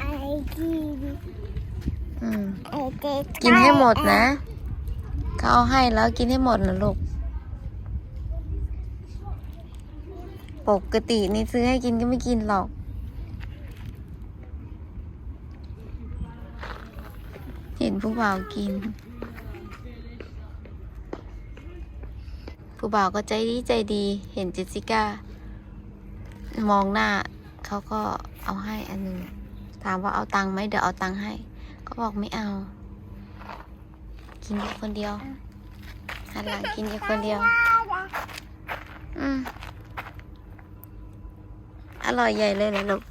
อะไรกินอืมไอเด็กินให้หมดนะเขาเอาให้แล้วกินให้หมดนะลูก ปกตินี่ซื้อให้กินก็ไม่กินหรอก เห็นผู้บ่าวกิน ผู้บ่าวก็ใจดีใจดี เห็นเจสสิก้ามองหน้าเขาก็เอาให้อันหนึ่ง ถามว่าเอาตังค์ไหมเดี๋ยวเอาตังค์ให้ ก็บอกไม่เอา กินอยู่คนเดียวหันหลังกินอยู่คนเดียว อืมอร่อยใหญ่เลยเหรอลูก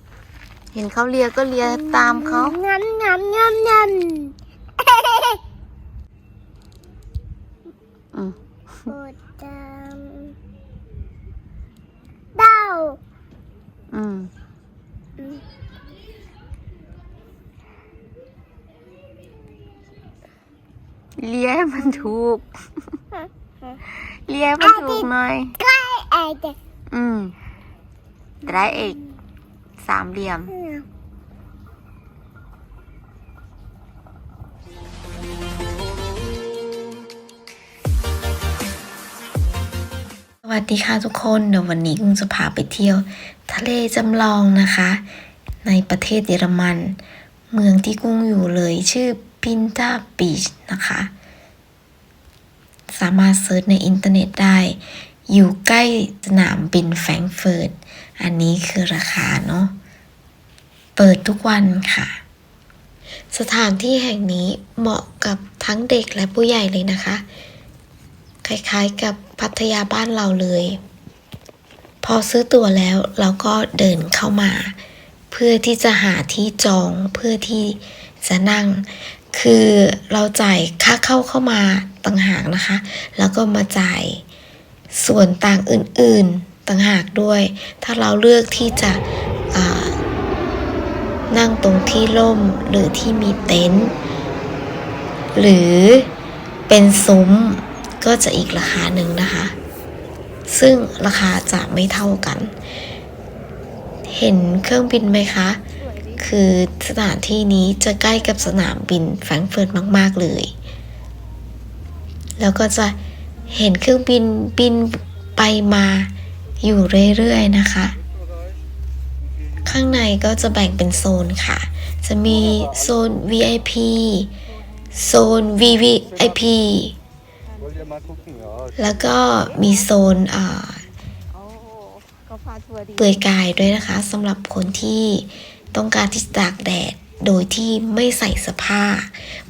เห็นเขาเลียก็เลียตามเขางำงำงำงอืมำปวดจำเต้า อืม เลียให้มันถูก เลียให้มันถูกหน่อยใกล้ไอเด็กอืมไดรเอกสามเหลี่ยม สวัสดีค่ะทุกคนเดี๋ยววันนี้กุ้งจะพาไปเที่ยว ทะเลจำลองนะคะ ในประเทศเยอรมัน เมืองที่กุ้งอยู่เลยชื่อ พินตาบีชนะคะ สามารถเซิร์ชในอินเทอร์เน็ตได้ อยู่ใกล้สนามบินแฟรงเฟิร์ต อันนี้คือราคาเนาะ เปิดทุกวันค่ะ สถานที่แห่งนี้เหมาะกับทั้งเด็กและผู้ใหญ่เลยนะคะ คล้ายๆกับพัทยาบ้านเราเลย พอซื้อตั๋วแล้วเราก็เดินเข้ามา เพื่อที่จะหาที่จองเพื่อที่จะนั่ง คือเราจ่ายค่าเข้าเข้ามาต่างหากนะคะ แล้วก็มาจ่ายส่วนต่างอื่นๆต่างหากด้วย ถ้าเราเลือกที่จะนั่งตรงที่ร่มหรือที่มีเต็นท์หรือเป็นซุ้มก็จะอีกราคาหนึ่งนะคะ ซึ่งราคาจะไม่เท่ากัน เห็นเครื่องบินไหมคะ คือสถานที่นี้จะใกล้กับสนามบินแฟรงก์เฟิร์ตมาก ๆ เลย แล้วก็จะเห็นเครื่องบินบินไปมาอยู่เรื่อย ๆ นะคะ ข้างในก็จะแบ่งเป็นโซนค่ะ จะมีโซน VIP โซน VVIP แล้วก็มีโซนอ่าเปลือยกายด้วยนะคะสำหรับคนที่ ต้องการที่จะตากแดดโดยที่ไม่ใส่เสื้อผ้า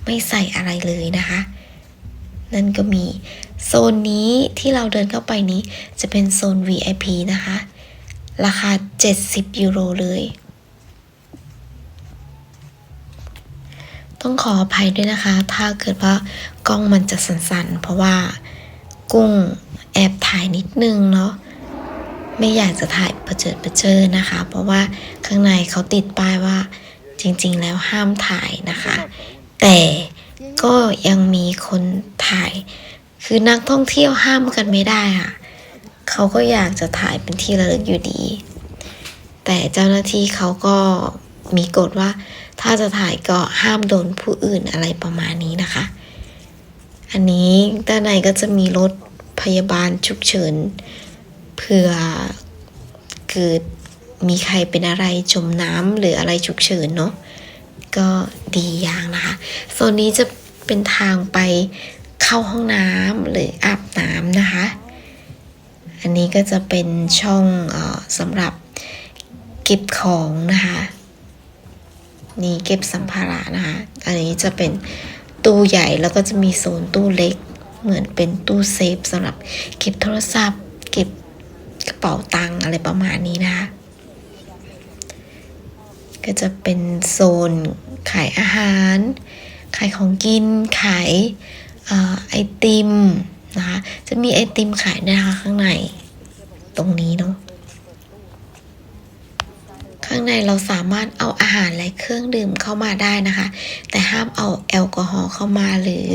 ไม่ใส่อะไรเลยนะคะ นั่นก็มีโซนนี้ที่เราเดินเข้าไปนี้จะเป็นโซน VIP นะคะ ราคา 70 ยูโรเลย ต้องขออภัยด้วยนะคะ ถ้าเกิดว่ากล้องมันจะสั่นๆ เพราะว่ากุ้งแอบถ่ายนิดนึงเนาะ ไม่อยากจะถ่ายประเจิดประเจิอนะคะ เพราะว่าข้างในเขาติดป้ายว่าจริง ๆ แล้วห้ามถ่ายนะคะ แต่ก็ยังมีคนถ่าย คือนักท่องเที่ยวห้ามกันไม่ได้ค่ะเขาก็อยากจะถ่ายเป็นที่ระลึกอยู่ดี แต่เจ้าหน้าที่เขาก็มีกฎว่า ถ้าจะถ่ายก็ห้ามโดนผู้อื่นอะไรประมาณนี้นะคะ อันนี้ด้านในก็จะมีรถพยาบาลฉุกเฉิน เผื่อเกิดมีใครเป็นอะไรจมน้ำหรืออะไรฉุกเฉินเนาะก็ดีอย่างนะคะโซนนี้จะเป็นทางไปเข้าห้องน้ำหรืออาบน้ำนะคะ อันนี้ก็จะเป็นช่องออสำหรับเก็บของนะคะนี่เก็บสัมภาระนะคะ อันนี้จะเป็นตู้ใหญ่แล้วก็จะมีโซนตู้เล็ก เหมือนเป็นตู้เซฟสำหรับเก็บโทรศัพท์ เป๋าตังอะไรประมาณนี้นะคะ ก็จะเป็นโซนขายอาหาร ขายของกิน ขายออไอติมนะคะ จะมีไอติมขายนะคะข้างในตรงนี้เนาะ ข้างในเราสามารถเอาอาหารและเครื่องดื่มเข้ามาได้นะคะ แต่ห้ามเอาแอลกอฮอล์เข้ามาหรือ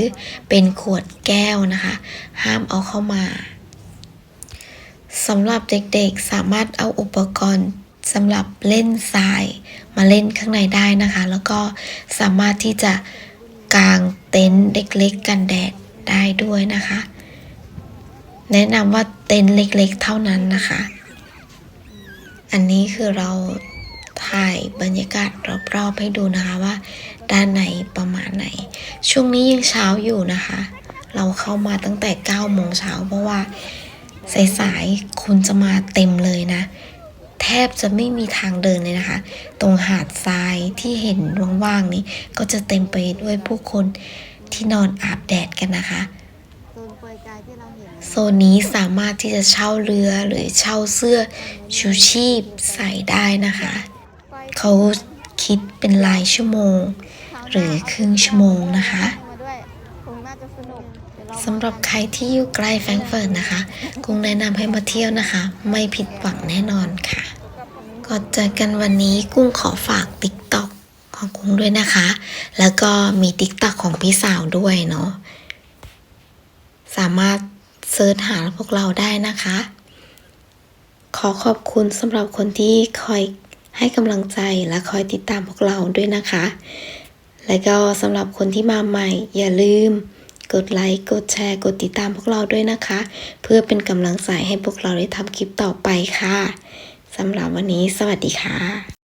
เป็นขวดแก้วนะคะ ห้ามเอาเข้ามา สำหรับเด็กๆสามารถเอาอุปกรณ์สำหรับเล่นทรายมาเล่นข้างในได้นะคะ แล้วก็สามารถที่จะกางเต็นท์เล็กๆกันแดดได้ด้วยนะคะ แนะนำว่าเต็นท์เล็กๆเท่านั้นนะคะ อันนี้คือเราถ่ายบรรยากาศรอบๆให้ดูนะคะว่า ด้านในประมาณไหน ช่วงนี้ยังเช้าอยู่นะคะ เราเข้ามาตั้งแต่9โมงเช้าเพราะว่า สายๆคนจะมาเต็มเลยนะ แทบจะไม่มีทางเดินเลยนะคะ ตรงหาดทรายที่เห็นว่างๆนี้ ก็จะเต็มไปด้วยผู้คนที่นอนอาบแดดกันนะคะโซนนโซนนี้สามารถที่จะเช่าเรือหรือเช่าเสื้อชูชีพใส่ได้นะคะ เขาคิดเป็นรายชั่วโมง หรือครึ่งชั่วโมงนะคะ สำหรับใครที่อยู่ใกล้แฟรงก์เฟิร์ตนะคะกุ้งแนะนำให้มาเที่ยวนะคะ ไม่ผิดหวังแน่นอนค่ะก็เจอกันวันนี้กุ้งขอฝากติ๊กต็อกของกุ้งด้วยนะคะ แล้วก็มีติ๊กต็อกของพี่สาวด้วยเนาะสามารถเซิร์ชหาพวกเราได้นะคะ ขอขอบคุณสำหรับคนที่คอยให้กำลังใจและคอยติดตามพวกเราด้วยนะคะ และก็สำหรับคนที่มาใหม่ อย่าลืม กดไลค์ กดแชร์ กดติดตามพวกเราด้วยนะคะ เพื่อเป็นกำลังใจให้พวกเราได้ทำคลิปต่อไปค่ะสำหรับวันนี้สวัสดีค่ะ